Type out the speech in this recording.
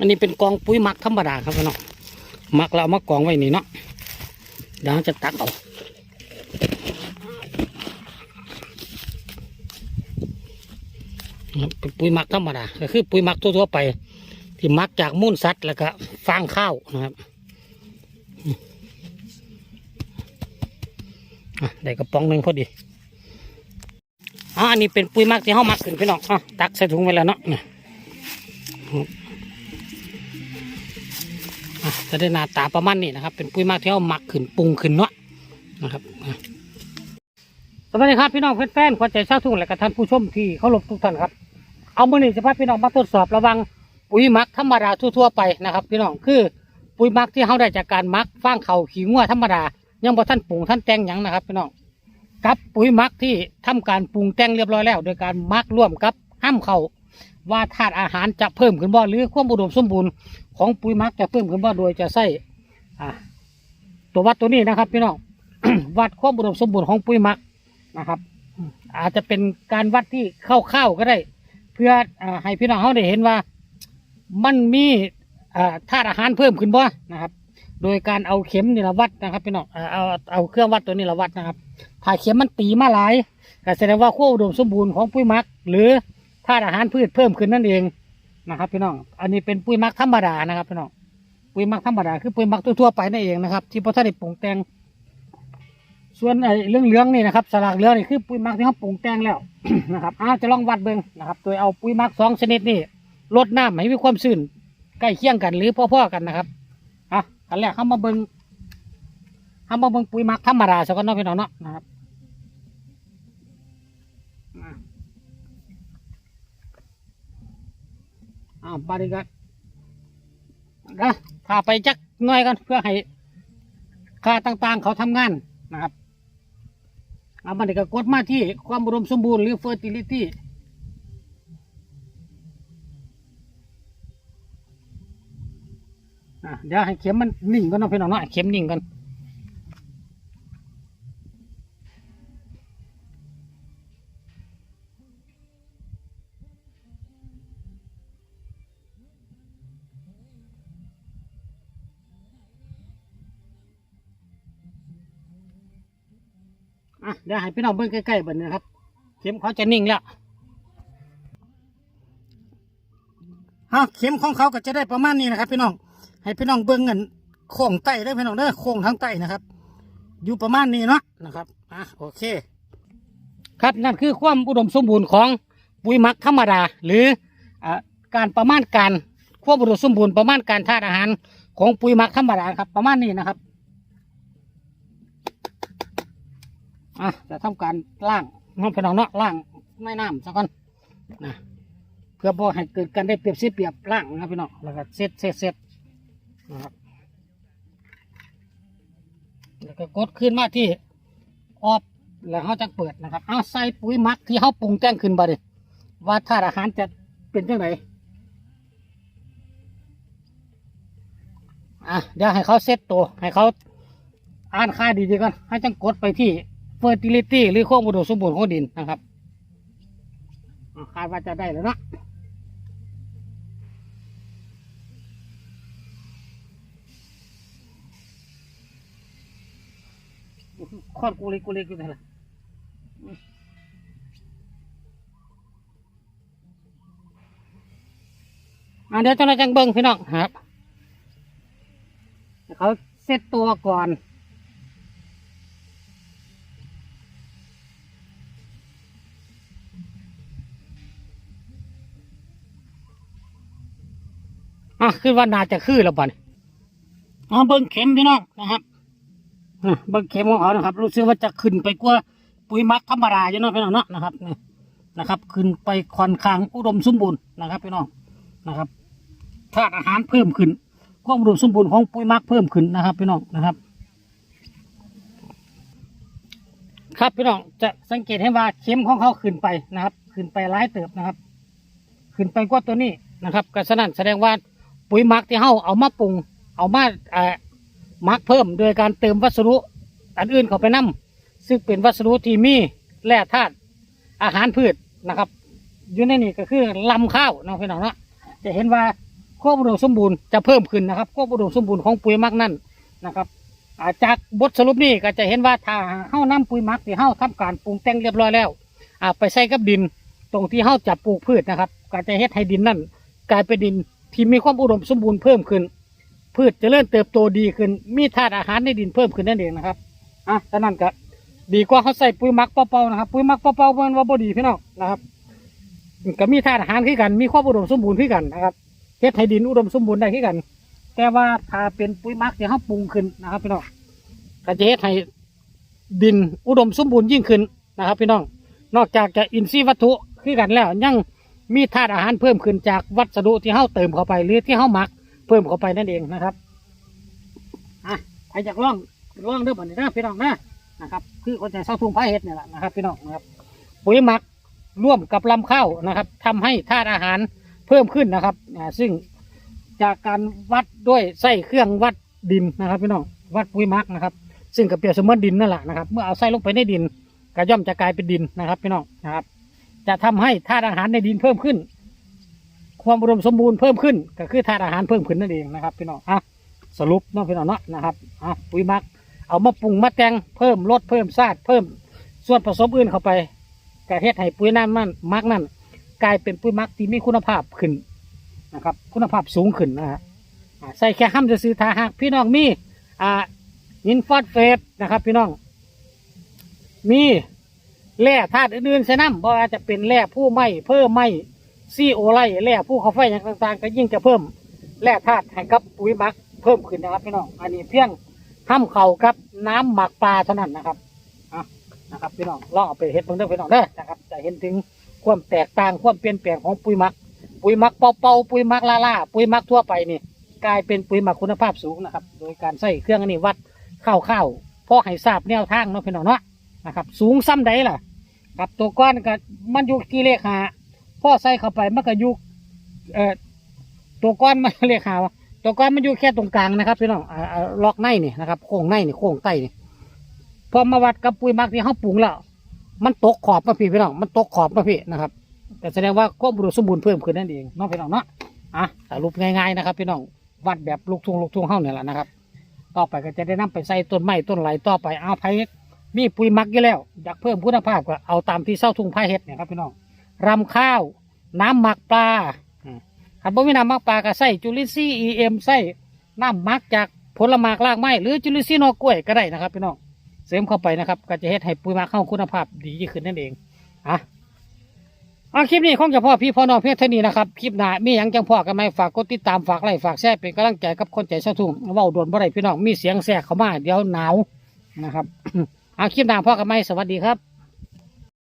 อันนี้เป็นกองปุ๋ยหมักธรรมดาครับพี่น้องหมักแล้วเอามากองไว้นี่เนาะเดี๋ยวจะตักเอาเป็นปุ๋ยหมักธรรมดาก็คือปุ๋ยหมักทั่วๆไป ที่หมักจากมูลสัตว์แล้วก็ฟางข้าวนะครับอะได้กระป๋องหนึ่งพอดีอ๋ออันนี้เป็นปุ๋ยหมักที่เขาหมักขึ้นพี่น้องอะตักใส่ถุงไว้แล้วเนาะนี่ยอะ จะได้หน้าตาประมาณนี้นะครับ เป็นปุ๋ยมักที่เอาหมักขึ้นปรุงขึ้นเนาะนะครับสวัสดีครับพี่น้องแฟนๆขวัญใจชาวทุ่งและก็ท่านผู้ชมที่เคารพทุกท่านครับ เอามือนี้จะพาพี่น้องมาทดสอบระวังปุ๋ยมักธรรมดาทั่วๆไปนะครับ พี่น้องคือปุ๋ยมักที่เขาได้จากการมักฟางเขาขี้งัวธรรมดา ยังบ่ท่านปรุงท่านแต่งหยังนะครับ พี่น้องกับปุ๋ยมักที่ทำการปรุงแต่งเรียบร้อยแล้ว โดยการมักร่วมกับห้ามเขาว่าธาตุอาหารจะเพิ่มขึ้นบ่หรือความอุดมสมบูรณ์ ของปุ๋ยมักจะเพิ่มขึ้นบ่โดยจะใส่ตัววัดตัวนี้นะครับพี่น้อง วัดความอุดมสมบูรณ์ของปุ๋ยมักนะครับ อาจจะเป็นการวัดที่เข้าๆก็ได้ เพื่ออให้พี่น้องเขาได้เห็นว่ามันมีธาตุอาหารเพิ่มขึ้นบ่นะครับ โดยการเอาเข็มนี่ละวัดนะครับพี่น้องเอาเอาเครื่องวัดตัวนี้ละวัดนะครับถ้าเข็มมันตีมาหลายก็แสดงว่าความอุดมสมบูรณ์ของปุ๋ยมัก หรือธาตุอาหารพืชเพิ่มขึ้นนั่นเอง นะครับ พี่น้อง อันนี้เป็นปุ๋ยมักธรรมดานะครับพี่น้องปุ๋ยมักธรรมดาคือปุ๋ยมักทั่วๆไปนั่นเองนะครับ ที่พระท่านได้ปรุงแต่งส่วนไอ้เรื่องเหลืองนี่นะครับสลากเหลืองนี่คือปุ๋ยมักที่เขาปรุงแต่งแล้วนะครับอ้าจะลองวัดเบิ่งนะครับ โดยเอาปุ๋ยมักสองชนิดนี่ลดน้ำให้มีความชื้นใกล้เคียงกันหรือพ่อๆกันนะครับอะอันแรกเขามาเบิ่งเขามาเบิ่งปุ๋ยมักธรรมดาสักก่อนเนาะพี่น้องเนาะนะครับอะ อ้าวบาดนีกันนะถ้าไปจักหน่อยกันเพื่อให้ค่าต่างๆ เขาทำงานนะครับเอาบันนี้ก็กดมาที่ความอุดมสมบูรณ์หรือ fertility อะเดี๋ยวให้เข็มมันนิ่งก่อนนะพี่น้องเนาะเข็มนิ่งก่อน อะเดี๋ยวให้พี่น้องเบิ่งใกล้ๆเบิ่งนะครับ เข็มเขาจะนิ่งแล้วฮะเข็มของเขาก็จะได้ประมาณนี้นะครับ พี่น้อง ให้พี่น้องเบิ่งเงินโค้งไต้ได้พี่น้องเด้อโค้งทางใต้นะครับ อยู่ประมาณนี้เนาะนะครับอะโอเค ครับนั่นคือความอุดมสมบูรณ์ของปุ๋ยหมักธรรมดา หรืออ่าการประมาณการความอุดมสมบูรณ์ประมาณการธาตุอาหารของปุ๋ยหมักธรรมดาครับประมาณนี้นะครับ อะจะทำการล่างน้องพี่น้องเนาะล่างในน้ำสักก่อนนะเพื่อบ่ให้เกิดการได้เปรียบเสียเปรียบล่างนะครับพี่น้องแล้วก็เซตเซตเซตนะครับแล้วก็กดขึ้นมาที่ออฟแล้วเขาจะเปิดนะครับเอาใส่ปุ๋ยมักที่เขาปรุงแต่งขึ้นบ่ดิว่าธาตุอาหารจะเป็นยังไงอะเดี๋ยวให้เขาเซตตัวให้เขาอ่านค่าดีๆก่อนให้จังกดไปที่ fertility หรือความอุดมสมบูรณ์ของดินนะครับคาดว่าจะได้แล้วเนาะคอนกูเล็กกูเล็กอยู่ไหนล่ะอ่าเดี๋ยวจ้าหน้าจังเบิ้งพี่น้องครับ เขาเซตตัวก่อน อะคือว่านาจะคือแล้วบ่เนี่ยอ๋อเบิ้งเข็มพี่น้องนะครับอะเบิ้งเข็มของเขานะครับ รู้สึกว่าจะขึ้นไปกว่าปุ๋ยหมักธรรมดาอยู่เนาะพี่น้องเนาะนะครับนี่นะครับ ขึ้นไปค่อนข้างอุดมสมบูรณ์นะครับพี่น้องนะครับธาตุอาหารเพิ่มขึ้นความอุดมสมบูรณ์ของปุ๋ยหมักเพิ่มขึ้นนะครับพี่น้องนะครับ ครับพี่น้องจะสังเกตเห็นว่าเข็มของเขาขึ้นไปนะครับ ขึ้นไปหลายเติบนะครับ ขึ้นไปกว่าตัวนี้นะครับก็ฉะนั้นแสดงว่า ปุ๋ยหมักที่เขาเอามาปรุง เอามาเอ่อมักเพิ่มโดยการเติมวัสดุอันอื่นเข้าไปนํซึ่งเป็นวัสดุที่มีแร่ธาตุอาหารพืชนะครับ อยู่ในนี่ก็คือลำข้าวเนาะพี่น้องเนาะจะเห็นว่าความอุดมสมบูรณ์จะเพิ่มขึ้นนะครับความอุดมสมบูรณ์ของปุ๋ยหมักนั่นนะครับาจากบทสรุปนี้ก็จะเห็นว่าถ้าเฮ้านำปุ๋ยหมักที่เฮ้าทำการปรุงแต่งเรียบร้อยแล้วอไปใส่กับดิน ตรงที่เฮ้าจะปลูกพืชนะครับ ก็จะเฮ็ดให้ดินนั่นกลายเป็นดิน ที่มีความอุดมสมบูรณ์เพิ่มขึ้น พืชเจะเริ่มเติบโตดีขึ้น มีธาตุอาหารในดินเพิ่มขึ้นนั่นเองนะครับอะฉะนั้นก็ดีกว่าเขาใส่ปุ๋ยหมักเปล่าๆนะครับปุ๋ยหมักเปล่าๆมันว่าบดีพี่น้องนะครับก็มีธาตุอาหารขึ้นกันมีความอุดมสมบูรณ์ขึ้นกันนะครับเฮ็ดให้ดินอุดมสมบูรณ์ได้ขึ้นกัน แต่ว่าถ้าเป็นปุ๋ยหมักที่เขาปรุงขึ้นนะครับพี่น้องก็จะเฮ็ดให้ดินอุดมสมบูรณ์ยิ่งขึ้นนะครับ พี่น้อง นอกจากจะอินทรีย์วัตถุขึ้นกันแล้วยัง มีธาตุอาหารเพิ่มขึ้นจากวัสดุที่เข้าเติมเข้าไป หรือที่เข้าหมัก เพิ่มเข้าไปนั่นเองนะครับอะใครอยากลองลองเด้อบัดนี้นะพี่น้องนะนะครับคือคนใจเศร้าทุ่งพระเฮ็ดเนี่ยแหละนะครับ พี่น้องนะครับ ปุ๋ยหมักร่วมกับลำข้าวนะครับทำให้ธาตุอาหารเพิ่มขึ้นนะครับอ่าซึ่งจากการวัดด้วยไส้เครื่องวัดดินนะครับ พี่น้องวัดปุ๋ยหมักนะครับ ซึ่งก็เปรียบเสมือนดินนั่นแหละนะครับ เมื่อเอาไส้ลงไปในดินก็ย่อมจะกลายเป็นดินนะครับ พี่น้องนะครับ จะทำให้ธาตุอาหารในดินเพิ่มขึ้น ความอุดมสมบูรณ์เพิ่มขึ้น ก็คือธาตุอาหารเพิ่มขึ้นนั่นเองนะครับพี่น้องอะสรุปน้องพี่น้องเนาะนะครับอะปุ๋ยมัก เอามาปรุงมาแต่งเพิ่มรสเพิ่มชาติเพิ่มส่วนผสมอื่นเข้าไปกเฮ็ดให้ปุ๋ยนั่นมันมักนั่นกลายเป็นปุ๋ยมักที่มีคุณภาพขึ้นนะครับ คุณภาพสูงขึ้นนะฮะใส่แค่ห้ำจะซื้อทาหากพี่น้องมีอ่าหินฟอสเฟตนะครับ พี่น้อง มี แร่ธาตุอื่นๆใส่น้ำเพราอาจจะเป็นแร่ผู้ไม้เพิ่มไม้ซีโอไลแร่ผู้เขาไฟอย่างต่างๆ ก็ยิ่งจะเพิ่มแร่ธาตุให้กับปุ๋ยหมักเพิ่มขึ้นนะครับพี่น้องอันนี้เพียงห้ำเข่ากับน้ำหมักปลาเท่านั้นนะครับนะครับพี่น้องลองเอาไปเฮ็ดเบิ่งเด้อพี่น้องเด้อนะครับจะเห็นถึงความแตกต่างความเปลี่ยนแปลงของปุ๋ยหมัก ปุ๋ยหมักเป่าๆปุ๋ยหมักล่าๆปุ๋ยหมักทั่วไปนี่กลายเป็นปุ๋ยหมักคุณภาพสูงนะครับ โดยการใส่เครื่องอันนี้วัดข้าวๆพอให้ทราบแนวทางเนาะพี่น้องเนาะนะครับ สูงซ้ำใดล่ะ ครับตัวก้อนก็มันอยู่กี่เลขหาพ่อใส่เข้าไปมันก็อยู่เอ่อตัวก้อนมันเลขหาวะตัวก้อนมันอยู่แค่ตรงกลางนะครับพี่น้องอ่าอ่าล็อกในนี่นะครับโค้งในนี่โค้งใต้นี่พอมาวัดกับปุ๋ยหมักที่เขาปรุงแล้ว มันตกขอบมาพี่พี่น้องมันตกขอบมาพี่นะครับแต่แสดงว่าความอุดมสมบูรณ์เพิ่มขึ้นนั่นเองเน้องพี่น้องเนาะอะสรุปง่ายๆนะครับ พี่น้องวัดแบบลูกทุ่งลูกทุ่งเฮ้าเนี่ยแหละนะครับ ต่อไปก็จะได้นำไปใส่ต้นไม้ต้นไหลต่อไปเอาไผ มีปุ๋ยหมักอยู่แล้ว อยากเพิ่มคุณภาพก็เอาตามที่เศร้าทุ่งไผ่เฮ็ดเนี่ยครับพี่น้องรำข้าว น้ำหมักปลาอืมคันบ่มีน้ำหมักปลาก็ใส่จุลินทรีย์ EM ใส่น้ำหมักจากผลหมากรากไม้หรือจุลินทรีย์นอกกล้วยก็ได้นะครับพี่น้องเสริมเข้าไปนะครับ ก็จะเฮ็ดให้ปุ๋ยหมักเข้าคุณภาพดียิ่งขึ้นนั่นเองอะเอาคลิปนี้คงจะพ่อพี่พ่อน้องเพียงเท่านี้นะครับคลิปหน้ามีหยังจังพ่อกันไหมฝากกดติดตามฝากไลค์ฝากแชร์เป็นกำลังใจกับคนใจเศร้าทุ่งเว้าโดนบ่ได้พี่น้องมีเสียงแทรกเข้ามาเดี๋ยวหนาวนะครับ เอาคลิปหน้าพ่อกันไหมสวัสดีครับ